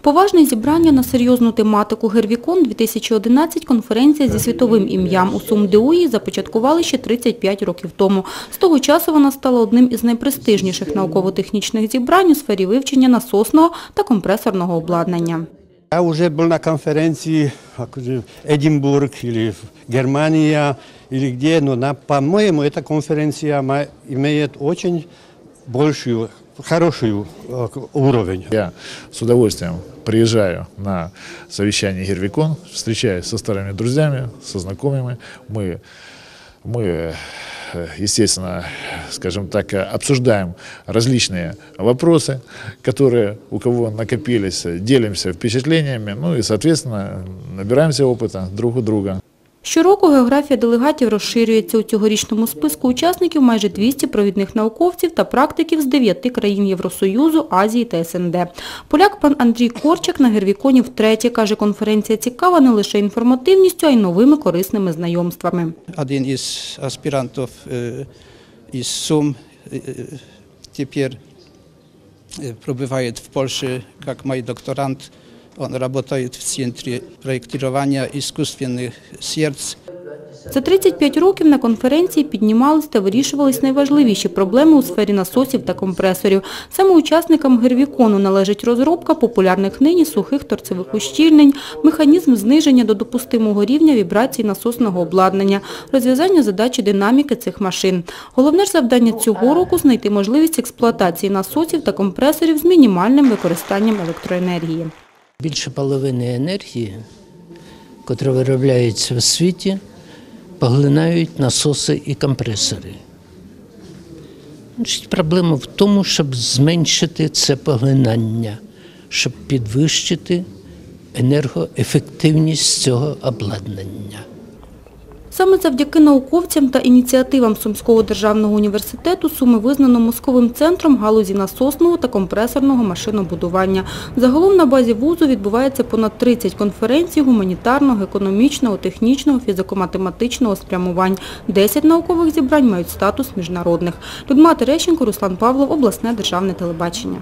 Поважне зібрання на серйозну тематику «Гервікон-2011» конференція зі світовим ім'ям у СумДУї започаткували ще 35 років тому. З того часу вона стала одним із найпрестижніших науково-технічних зібрань у сфері вивчення насосного та компресорного обладнання. Я уже был на конференции в Эдинбург или в Германия или где, но на, по-моему, эта конференция ма- имеет очень большую, хороший э, уровень. Я с удовольствием приезжаю на совещание Гервикон, встречаюсь со старыми друзьями, со знакомыми. Мы, мы э, естественно, скажем так, э, обсуждаем различные вопросы, которые у кого накопились, делимся впечатлениями, ну и, соответственно, набираемся опыта друг у друга. Щороку географія делегатів розширюється. У цьогорічному списку учасників майже 200 провідних науковців та практиків з 9 країн Євросоюзу, Азії та СНД. Поляк пан Андрій Корчак на Гервіконі втретє, каже, конференція цікава не лише інформативністю, а й новими корисними знайомствами. один из аспирантов э, из СУМ э, теперь э, пробывает в Польше как мой докторант. Он работает в Центре проектирования искусственных сердц. За 35 років на конференції піднімались та вирішувались найважливіші проблеми у сфері насосів та компресорів. Саме учасникам Гервікону належить розробка популярних нині сухих торцевих ущільнень, механізм зниження до допустимого рівня вібрацій насосного обладнання, розв'язання задачі динаміки цих машин. Головне ж завдання цього року – знайти можливість експлуатації насосів та компресорів з мінімальним використанням електроенергії. Більше половини енергії, котра виробляється в світі, поглинають насоси і компресори. Значить, проблема в тому, щоб зменшити це поглинання, щоб підвищити енергоефективність цього обладнання. Саме завдяки науковцям та ініціативам Сумського державного університету Суми визнано мозковим центром галузі насосного та компресорного машинобудування. Загалом на базі вузу відбувається понад 30 конференцій гуманітарного, економічного, технічного, фізико-математичного спрямувань. 10 наукових зібрань мають статус міжнародних. Людмила Терещенко, Руслан Павлов, обласне державне телебачення.